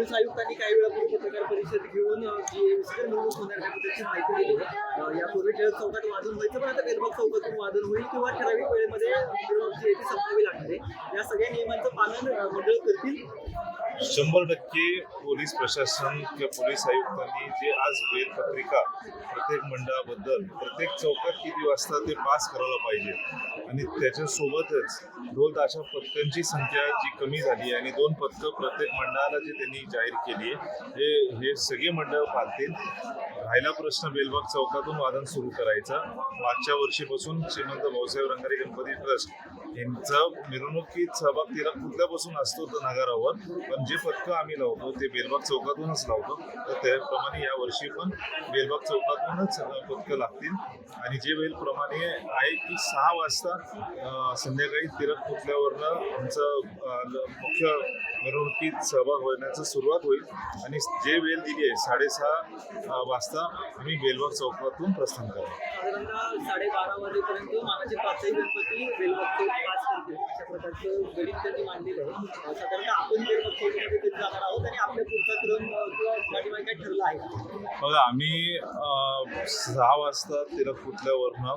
Police आयुक्तांनी काही वेळापूर्वी पत्रकार परिषद घेऊन अ, जी विसर्जन होणार त्याबद्दलची माहिती दिली. यापूर्वी टिळक चौकात वादन व्हायचं पण आता बेलबाग चौकातून वादन होईल किंवा ठराविक वेळेमध्ये जी आहे ती संपवावी लागणार आहे. या सगळ्या पालन मंडळ करतील शंभर टक्के पोलीस प्रशासन किंवा पोलीस आयुक्तांनी जे आज वेळपत्रिका प्रत्येक मंडळाबद्दल प्रत्येक चौकात किती वाजता ते पास करायला पाहिजे आणि त्याच्यासोबतच ढोल ताशा पथकांची संख्या जी कमी झाली आहे आणि दोन पथकं प्रत्येक मंडळाला जे त्यांनी जाहीर केली आहे हे हे सगळे मंडळ पाहतील. राहिला प्रश्न बेलबाग चौकातून वादन सुरू करायचा. मागच्या वर्षीपासून श्रीमंत भाऊसाहेब रंगारी गणपती ट्रस्ट यांचं मिरवणुकीत सहभाग तिला कुठल्यापासून असतो तर नगारावर. पण जे पथकं आम्ही लावतो ते बेलबाग चौकातूनच लावतो. तर त्याप्रमाणे या वर्षी पण बेलबाग चौकातूनच पथकं लागतील. आणि जे वेळ प्रमाणे आहे की सहा वाजता संध्याकाळी तिरक पुतल्यावरनं आमचं मुख्य मिरवणुकीत सहभाग होण्याचं सुरुवात होईल. आणि जे वेळ दिली आहे साडेसहा वाजता आम्ही बेलबाग चौकातून प्रस्थान करू साडेबारा वाजेपर्यंत मानाचे पाचही गणपती अशा प्रकारचं गणित त्यांनी मांडलेलं आहे. अ, साधारणतः आपण बेलबाग चौकामध्ये कधी जाणार आहोत आणि आपल्या पुढचा क्रम अ, किंवा पाठीमागे काय ठरलं आहे? का? बघा आम्ही सहा वाजता तिरक पुतल्यावरनं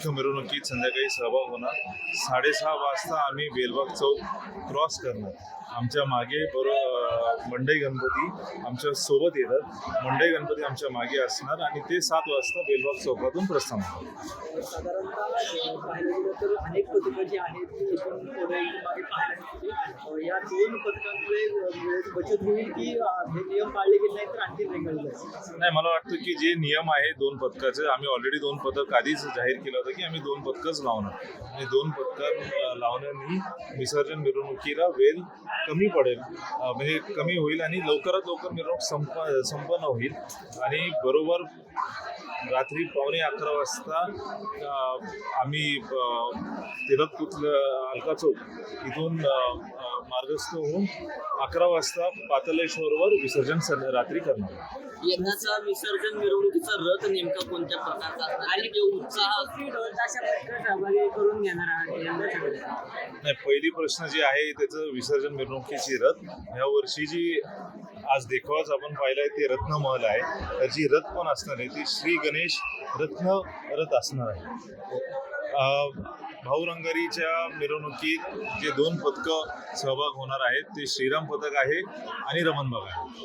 मुख्य मिरवणुकीत संध्याकाळी सहभाग होणार. साडेसहा वाजता आम्ही बेलबाग चौक क्रॉस करणार. आमच्या मागे बरोबर मंडई गणपती आमच्यासोबत येतात. मंडई गणपती आमच्या मागे असणार आणि ते सात वाजता बेलबाग चौकातून प्रस्थान नाही मला वाटतं की जे नियम आहे दोन पथकाचे आम्ही ऑलरेडी दोन पथक आधीच जाहीर केलं होतं. की आम्ही दोन पथकच लावणार. आणि दोन पथकं लावण्याने विसर्जन मिरवणुकीला वेळ कमी पडेल. म्हणजे कमी होईल आणि लवकरात लवकर मिरवणूक संप संपन्न होईल. आणि बरोबर रात्री पावणे अकरा वाजता आम्ही अं, पुतलं अलका चौक इथून मार्गस्थ होऊन अकरा वाजता पातलेश्वरवर विसर्जन रात्री करणार. यंदाचा विसर्जन मिरवणुकीचा रथ नेमका कोणत्या प्रकारचा असणार? आणि तो उत्साह सहभागी करून घेणार आहात यंदा नाही पहिली प्रश्न जी आहे त्याचं विसर्जन मिरवणुकीची रथ. ह्या वर्षी जी आज देखावाच आपण पाहिलाय ते रत्नमहल आहे. त्याची रथ पण असणार आहे ती श्री गणेश रत्न रथ असणार आहे. अं, भाऊ रंगारीच्या मिरवणुकीत जे दोन पथकं सहभाग होणार आहेत ते श्रीराम पथक आहे आणि रमणबाग आहे.